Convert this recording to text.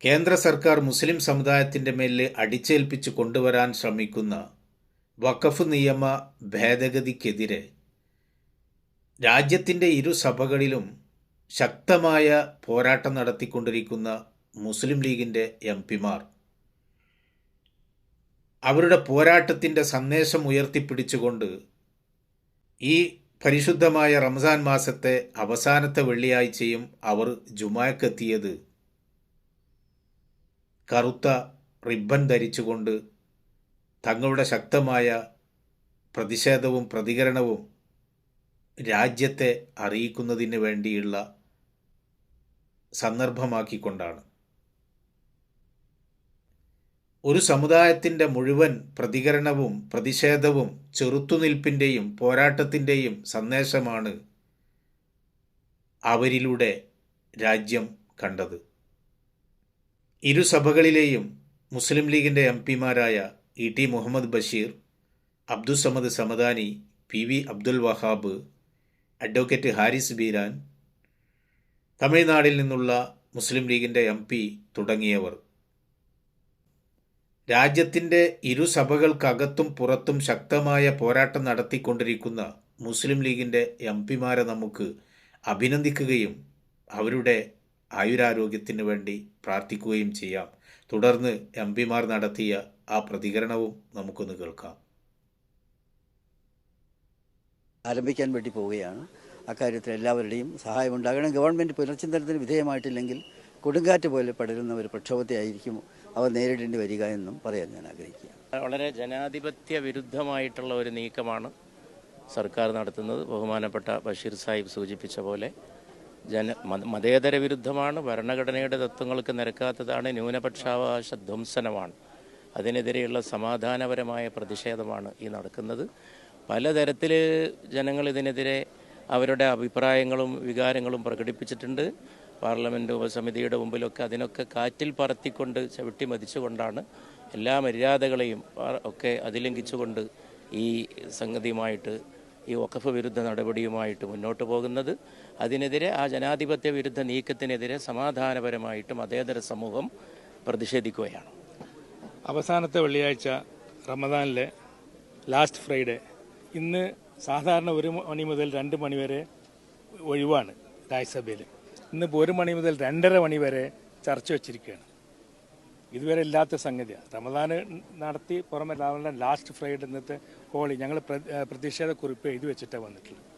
കേന്ദ്ര സർക്കാർ മുസ്ലിം സമുദായത്തിന്റെ മേൽ അടിച്ചേൽപ്പിച്ച് കൊണ്ടുവരാൻ ശ്രമിക്കുന്ന വഖഫ് നിയമ ഭേദഗതിക്കെതിരെ രാജ്യത്തിന്റെ ഇരു സഭകളിലും ശക്തമായ പോരാട്ടം നടത്തിക്കൊണ്ടിരിക്കുന്ന മുസ്ലിം ലീഗിന്റെ എം പിമാർ. അവരുടെ പോരാട്ടത്തിന്റെ സന്ദേശം ഉയർത്തിപ്പിടിച്ചുകൊണ്ട് ഈ പരിശുദ്ധമായ റംസാൻ മാസത്തെ അവസാനത്തെ വെള്ളിയാഴ്ചയും അവർ ജുമാക്കെത്തിയത് കറുത്ത റിബൺ ധരിച്ചുകൊണ്ട് തങ്ങളുടെ ശക്തമായ പ്രതിഷേധവും പ്രതികരണവും രാജ്യത്തെ അറിയിക്കുന്നതിന് വേണ്ടിയുള്ള സന്ദർഭമാക്കിക്കൊണ്ടാണ്. ഒരു സമുദായത്തിന്റെ മുഴുവൻ പ്രതികരണവും പ്രതിഷേധവും ചെറുത്തുനിൽപ്പിന്റെയും പോരാട്ടത്തിന്റെയും സന്ദേശമാണ് അവരിലൂടെ രാജ്യം കണ്ടത്. ഇരു സഭകളിലെയും മുസ്ലിം ലീഗിന്റെ M പിമാരായ E T Muhammad Basheer Abdussamad Samadani P V Abdul Wahab advocate Haris Beeran തമിഴ്നാടിൽ നിന്നുള്ള മുസ്ലിം ലീഗിന്റെ എം പി തുടങ്ങിയവർ. രാജ്യത്തിന്റെ ഇരുസഭകൾക്കകത്തും പുറത്തും ശക്തമായ പോരാട്ടം നടത്തിക്കൊണ്ടിരിക്കുന്ന മുസ്ലിം ലീഗിന്റെ എം പിമാരെ നമുക്ക് അഭിനന്ദിക്കുകയും അവരുടെ ആയുരാരോഗ്യത്തിന് വേണ്ടി പ്രാർത്ഥിക്കുകയും ചെയ്യാം. തുടർന്ന് എം പിമാർ നടത്തിയ ആ പ്രതികരണവും നമുക്കൊന്ന് കേൾക്കാം. ആരംഭിക്കാൻ വേണ്ടി പോവുകയാണ്. അക്കാര്യത്തിൽ എല്ലാവരുടെയും സഹായം ഉണ്ടാകണം. ഗവൺമെന്റ് പുനർചിന്തനത്തിന് വിധേയമായിട്ടില്ലെങ്കിൽ കൊടുങ്കാറ്റ് പോലെ പടരുന്ന ഒരു പ്രക്ഷോഭത്തെ ആയിരിക്കും അവർ നേരിടേണ്ടി വരിക എന്നും പറയാൻ ഞാൻ ആഗ്രഹിക്കുക വളരെ ജനാധിപത്യ വിരുദ്ധമായിട്ടുള്ള ഒരു നീക്കമാണ് സർക്കാർ നടത്തുന്നത്. ബഹുമാനപ്പെട്ട ബഷീർ സാഹിബ് സൂചിപ്പിച്ച പോലെ ജന മതേതര വിരുദ്ധമാണ് ഭരണഘടനയുടെ തത്വങ്ങൾക്ക് നിരക്കാത്തതാണ് ന്യൂനപക്ഷാവകാശ ധ്വംസനമാണ്. അതിനെതിരെയുള്ള സമാധാനപരമായ പ്രതിഷേധമാണ് ഈ നടക്കുന്നത്. പലതരത്തിൽ ജനങ്ങൾ ഇതിനെതിരെ അവരുടെ അഭിപ്രായങ്ങളും വികാരങ്ങളും പ്രകടിപ്പിച്ചിട്ടുണ്ട്. പാർലമെന്റ് ഉപസമിതിയുടെ മുമ്പിലൊക്കെ അതിനൊക്കെ കാറ്റിൽ പറത്തിക്കൊണ്ട് ചവിട്ടി മതിച്ചുകൊണ്ടാണ് എല്ലാ മര്യാദകളെയും ഒക്കെ അതിലംഘിച്ചുകൊണ്ട് ഈ സംഗതിയുമായിട്ട് ഈ വഖഫ് വിരുദ്ധ നടപടിയുമായിട്ട് മുന്നോട്ട് പോകുന്നത്. അതിനെതിരെ ആ ജനാധിപത്യ വിരുദ്ധ നീക്കത്തിനെതിരെ സമാധാനപരമായിട്ട് മതേതര സമൂഹം പ്രതിഷേധിക്കുകയാണ്. അവസാനത്തെ വെള്ളിയാഴ്ച റമദാനിലെ ലാസ്റ്റ് ഫ്രൈഡേ ഇന്ന് സാധാരണ ഒരു മണി മുതൽ രണ്ട് മണി വരെ ഒഴിവാണ് രാജ്യസഭയിൽ ഇന്നിപ്പോൾ ഒരു മണി മുതൽ രണ്ടര മണി വരെ ചർച്ച വച്ചിരിക്കുകയാണ്. ഇതുവരെ ഇല്ലാത്ത സംഗതിയാണ്. റമദാൻ നടത്തി പുറമെ ലാസ്റ്റ് ഫ്രൈഡേ ഇന്നത്തെ ഹോളി ഞങ്ങൾ പ്രതിഷേധ കുറിപ്പ് എഴുതി വെച്ചിട്ടാണ് വന്നിട്ടുള്ളത്.